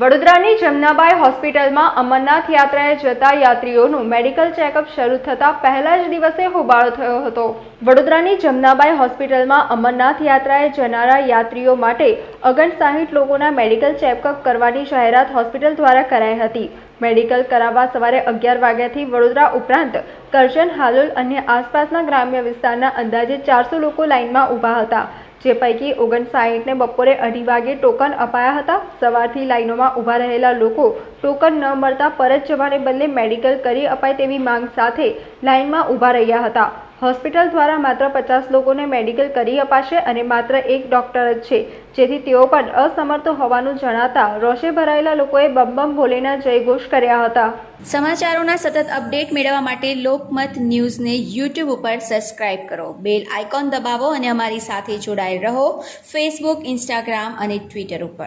વડોદરાની જમનાબાઈ હોસ્પિટલમાં અમરનાથ યાત્રાએ જતા યાત્રીઓનું મેડિકલ ચેકઅપ શરૂ થતા પહેલા જ દિવસે હોબાળો થયો હતો. વડોદરાની જમનાબાઈ હોસ્પિટલમાં અમરનાથ યાત્રાએ જનારા યાત્રીઓ માટે ઓગણસાઠ લોકોના મેડિકલ ચેકઅપ કરવાની જાહેરાત હોસ્પિટલ દ્વારા કરાઈ હતી. મેડિકલ કરાવવા સવારે અગિયાર વાગ્યાથી વડોદરા ઉપરાંત કરજણ, હાલોલ અને આસપાસના ગ્રામ્ય વિસ્તારના અંદાજે ચારસો લોકો લાઇનમાં ઊભા હતા. જે પૈકી ઓગણસાઠને બપોરે અઢી વાગે ટોકન અપાયા હતા. સવારથી લાઇનોમાં ઊભા રહેલા લોકો ટોકન ન મળતા પરત જવાને બદલે મેડિકલ કરી અપાય તેવી માંગ સાથે લાઇનમાં ઊભા રહ્યા હતા. હોસ્પિટલ દ્વારા માત્ર પચાસ લોકોને મેડિકલ કરી અપાશે અને માત્ર એક ડોક્ટર જ છે. જેથી તેઓ પણ અસમર્થ હોવાનું જણાતા રોષે ભરાયેલા લોકોએ બમ બમ ભોલેના જયઘોષ કર્યા હતા. સમાચારોના સતત અપડેટ મેળવવા માટે લોકમત ન્યૂઝને યુટ્યુબ ઉપર સબસ્ક્રાઇબ કરો. બેલ આઇકોન દબાવો અને અમારી સાથે જોડાયેલ રહો. ફેસબુક, ઇન્સ્ટાગ્રામ અને ટ્વિટર ઉપર.